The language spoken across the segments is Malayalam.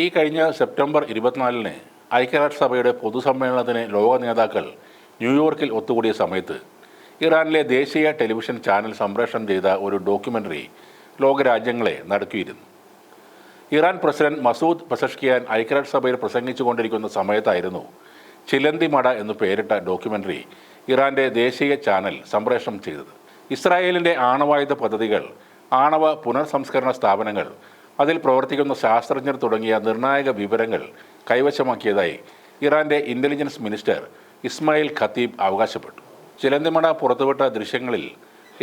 ഈ കഴിഞ്ഞ സെപ്റ്റംബർ ഇരുപത്തിനാലിന് ഐക്യരാഷ്ട്രസഭയുടെ പൊതുസമ്മേളനത്തിന് ലോക നേതാക്കൾ ന്യൂയോർക്കിൽ ഒത്തുകൂടിയ സമയത്ത് ഇറാനിലെ ദേശീയ ടെലിവിഷൻ ചാനൽ സംപ്രേഷണം ചെയ്ത ഒരു ഡോക്യുമെന്ററി ലോകരാജ്യങ്ങളെ നടുക്കിയിരുന്നു. ഇറാൻ പ്രസിഡന്റ് മസൂദ് പസഷ്കിയാൻ ഐക്യരാഷ്ട്രസഭയിൽ പ്രസംഗിച്ചുകൊണ്ടിരിക്കുന്ന സമയത്തായിരുന്നു ചിലന്തി മട എന്ന് പേരിട്ട ഡോക്യുമെന്ററി ഇറാന്റെ ദേശീയ ചാനൽ സംപ്രേഷണം ചെയ്തത്. ഇസ്രായേലിന്റെ ആണവായുധ പദ്ധതികൾ ആണവ പുനർസംസ്കരണ സ്ഥാപനങ്ങൾ അതിൽ പ്രവർത്തിക്കുന്ന ശാസ്ത്രജ്ഞർ തുടങ്ങിയ നിർണായക വിവരങ്ങൾ കൈവശമാക്കിയതായി ഇറാന്റെ ഇന്റലിജൻസ് മിനിസ്റ്റർ ഇസ്മായിൽ ഖത്തീബ് അവകാശപ്പെട്ടു. ചിലന്തിമട പുറത്തുവിട്ട ദൃശ്യങ്ങളിൽ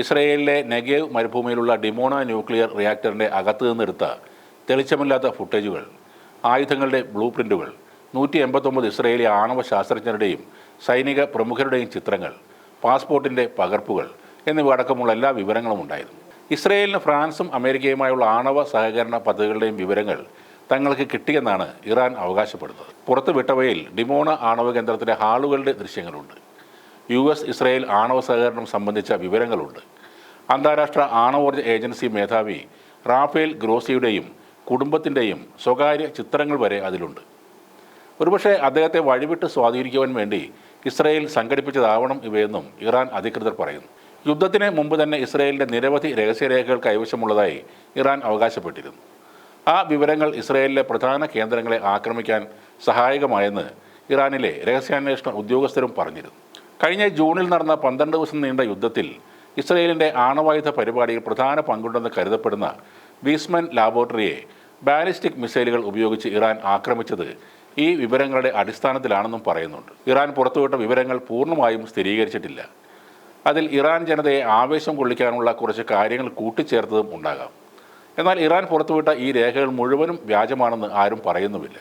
ഇസ്രയേലിലെ നെഗേവ് മരുഭൂമിയിലുള്ള ഡിമോണ ന്യൂക്ലിയർ റിയാക്ടറിന്റെ അകത്തു നിന്നെടുത്ത തെളിച്ചമില്ലാത്ത ഫുട്ടേജുകൾ ആയുധങ്ങളുടെ ബ്ലൂ പ്രിന്റുകൾ നൂറ്റി എൺപത്തൊമ്പത് ഇസ്രയേലി ആണവ ശാസ്ത്രജ്ഞരുടെയും സൈനിക പ്രമുഖരുടെയും ചിത്രങ്ങൾ പാസ്പോർട്ടിന്റെ പകർപ്പുകൾ എന്നിവ അടക്കമുള്ള എല്ലാ വിവരങ്ങളും ഉണ്ടായിരുന്നു. ഇസ്രയേലിന് ഫ്രാൻസും അമേരിക്കയുമായുള്ള ആണവ സഹകരണ പദ്ധതികളുടെയും വിവരങ്ങൾ തങ്ങൾക്ക് കിട്ടിയെന്നാണ് ഇറാൻ അവകാശപ്പെടുന്നത്. പുറത്തുവിട്ടവയിൽ ഡിമോണ ആണവ കേന്ദ്രത്തിലെ ഹാളുകളുടെ ദൃശ്യങ്ങളുണ്ട്. യു എസ് ഇസ്രയേൽ ആണവ സഹകരണം സംബന്ധിച്ച വിവരങ്ങളുണ്ട്. അന്താരാഷ്ട്ര ആണവോർജ ഏജൻസി മേധാവി റാഫേൽ ഗ്രോസിയുടെയും കുടുംബത്തിന്റെയും സ്വകാര്യ ചിത്രങ്ങൾ വരെ അതിലുണ്ട്. ഒരുപക്ഷെ അദ്ദേഹത്തെ വഴിവിട്ട് സ്വാധീനിക്കുവാൻ വേണ്ടി ഇസ്രയേൽ സംഘടിപ്പിച്ചതാവണം ഇവയെന്നും ഇറാൻ അധികൃതർ പറയുന്നു. യുദ്ധത്തിന് മുമ്പ് തന്നെ ഇസ്രയേലിന്റെ നിരവധി രഹസ്യരേഖകൾ കൈവശമുള്ളതായി ഇറാൻ അവകാശപ്പെട്ടിരുന്നു. ആ വിവരങ്ങൾ ഇസ്രയേലിലെ പ്രധാന കേന്ദ്രങ്ങളെ ആക്രമിക്കാൻ സഹായകമായെന്ന് ഇറാനിലെ രഹസ്യാന്വേഷണ ഉദ്യോഗസ്ഥരും പറഞ്ഞിരുന്നു. കഴിഞ്ഞ ജൂണിൽ നടന്ന പന്ത്രണ്ട് ദിവസം നീണ്ട യുദ്ധത്തിൽ ഇസ്രയേലിന്റെ ആണവായുധ പരിപാടിയിൽ പ്രധാന പങ്കുണ്ടെന്ന് കരുതപ്പെടുന്ന വീസ്മൻ ലാബോറട്ടറിയെ ബാലിസ്റ്റിക് മിസൈലുകൾ ഉപയോഗിച്ച് ഇറാൻ ആക്രമിച്ചത് ഈ വിവരങ്ങളുടെ അടിസ്ഥാനത്തിലാണെന്നും പറയുന്നുണ്ട്. ഇറാൻ പുറത്തുവിട്ട വിവരങ്ങൾ പൂർണമായും സ്ഥിരീകരിച്ചിട്ടില്ല. അതിൽ ഇറാൻ ജനതയെ ആവേശം കൊള്ളിക്കാനുള്ള കുറച്ച് കാര്യങ്ങൾ കൂട്ടിച്ചേർത്തതും ഉണ്ടാകാം. എന്നാൽ ഇറാൻ പുറത്തുവിട്ട ഈ രേഖകൾ മുഴുവനും വ്യാജമാണെന്ന് ആരും പറയുന്നുമില്ല.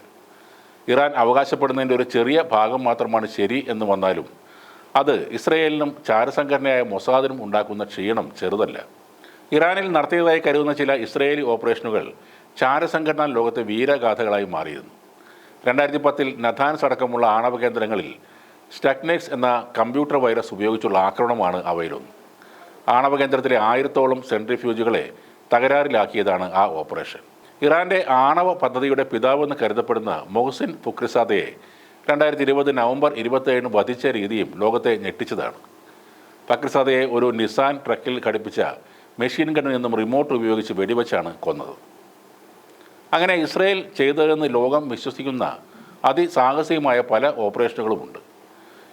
ഇറാൻ അവകാശപ്പെടുന്നതിന്റെ ഒരു ചെറിയ ഭാഗം മാത്രമാണ് ശരി എന്ന് വന്നാലും അത് ഇസ്രയേലിനും ചാരസംഘടനയായ മൊസാദിനും ഉണ്ടാക്കുന്ന ക്ഷീണം ചെറുതല്ല. ഇറാനിൽ നടത്തിയതായി കരുതുന്ന ചില ഇസ്രയേലി ഓപ്പറേഷനുകൾ ചാരസംഘടനാ ലോകത്തെ വീരഗാഥകളായി മാറിയിരുന്നു. രണ്ടായിരത്തി പത്തിൽ നഥാൻസ് അടക്കമുള്ള ആണവ കേന്ദ്രങ്ങളിൽ സ്റ്റക്നെക്സ് എന്ന കമ്പ്യൂട്ടർ വൈറസ് ഉപയോഗിച്ചുള്ള ആക്രമണമാണ് അവയിലൊന്ന്. ആണവ കേന്ദ്രത്തിലെ ആയിരത്തോളം സെൻട്രിഫ്യൂജുകളെ തകരാറിലാക്കിയതാണ് ആ ഓപ്പറേഷൻ ഇറാന്റെ ആണവ പദ്ധതിയുടെ പിതാവെന്ന് കരുതപ്പെടുന്ന മൊഹസിൻ ഫുക്രിസാദയെ രണ്ടായിരത്തി ഇരുപത് നവംബർ ഇരുപത്തേഴിന് വധിച്ച രീതിയും ലോകത്തെ ഞെട്ടിച്ചതാണ്. ഫക്രിസാദയെ ഒരു നിസാൻ ട്രക്കിൽ ഘടിപ്പിച്ച മെഷീൻ ഗണ്ണിൽ നിന്നും റിമോട്ട് ഉപയോഗിച്ച് വെടിവെച്ചാണ് കൊന്നത്. അങ്ങനെ ഇസ്രയേൽ ചെയ്തതെന്ന് ലോകം വിശ്വസിക്കുന്ന അതിസാഹസികമായ പല ഓപ്പറേഷനുകളുമുണ്ട്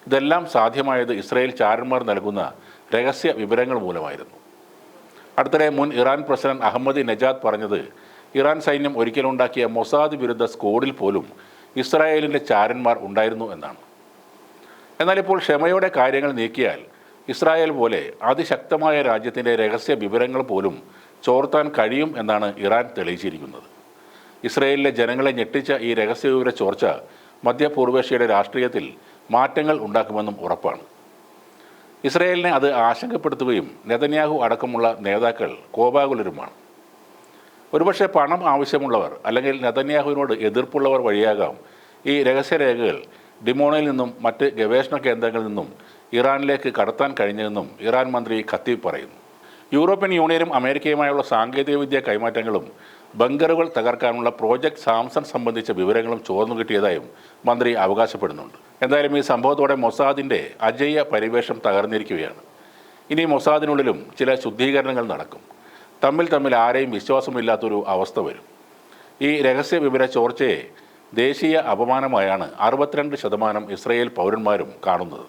ഇതെല്ലാം സാധ്യമായത് ഇസ്രയേൽ ചാരന്മാർ നൽകുന്ന രഹസ്യ വിവരങ്ങൾ മൂലമായിരുന്നു. അടുത്തിടെ മുൻ ഇറാൻ പ്രസിഡന്റ് അഹമ്മദ് നജാദ് പറഞ്ഞത് ഇറാൻ സൈന്യം ഒരിക്കലുണ്ടാക്കിയ മൊസാദ് വിരുദ്ധ സ്കോഡിൽ പോലും ഇസ്രായേലിന്റെ ചാരന്മാർ ഉണ്ടായിരുന്നു എന്നാണ്. എന്നാൽ ഇപ്പോൾ ക്ഷമയോടെ കാര്യങ്ങൾ നീക്കിയാൽ ഇസ്രായേൽ പോലെ അതിശക്തമായ രാജ്യത്തിന്റെ രഹസ്യ വിവരങ്ങൾ പോലും ചോർത്താൻ കഴിയും എന്നാണ് ഇറാൻ തെളിയിച്ചിരിക്കുന്നത്. ഇസ്രയേലിലെ ജനങ്ങളെ ഞെട്ടിച്ച ഈ രഹസ്യവിവര ചോർച്ച മധ്യപൂർവേഷ്യയുടെ രാഷ്ട്രീയത്തിൽ മാറ്റങ്ങൾ ഉണ്ടാക്കുമെന്നും ഉറപ്പാണ്. ഇസ്രയേലിനെ അത് ആശങ്കപ്പെടുത്തുകയും നെതന്യാഹു അടക്കമുള്ള നേതാക്കൾ കോപാകുലരുമാണ്. ഒരുപക്ഷെ പണം ആവശ്യമുള്ളവർ അല്ലെങ്കിൽ നെതന്യാഹുവിനോട് എതിർപ്പുള്ളവർ വഴിയാകാം ഈ രഹസ്യരേഖകൾ ഡിമോണയിൽ നിന്നും മറ്റ് ഗവേഷണ കേന്ദ്രങ്ങളിൽ നിന്നും ഇറാനിലേക്ക് കടത്താൻ കഴിഞ്ഞതെന്നും ഇറാൻ മന്ത്രി ഖത്തീബ് പറയുന്നു. യൂറോപ്യൻ യൂണിയനും അമേരിക്കയുമായുള്ള സാങ്കേതികവിദ്യ കൈമാറ്റങ്ങളും ബങ്കറുകൾ തകർക്കാനുള്ള പ്രോജക്റ്റ് സാംസൺ സംബന്ധിച്ച വിവരങ്ങളും ചോർന്നു കിട്ടിയതായും മന്ത്രി അവകാശപ്പെടുന്നുണ്ട്. എന്തായാലും ഈ സംഭവത്തോടെ മൊസാദിന്റെ അജയ്യ പരിവേഷം തകർന്നിരിക്കുകയാണ്. ഇനി മൊസാദിനുള്ളിലും ചില ശുദ്ധീകരണങ്ങൾ നടക്കും. തമ്മിൽ തമ്മിൽ ആരെയും വിശ്വാസമില്ലാത്തൊരു അവസ്ഥ വരും. ഈ രഹസ്യ വിവര ചോർച്ചയെ ദേശീയ അപമാനമായാണ് അറുപത്തിരണ്ട് ശതമാനം ഇസ്രയേൽ പൗരന്മാരും കാണുന്നത്.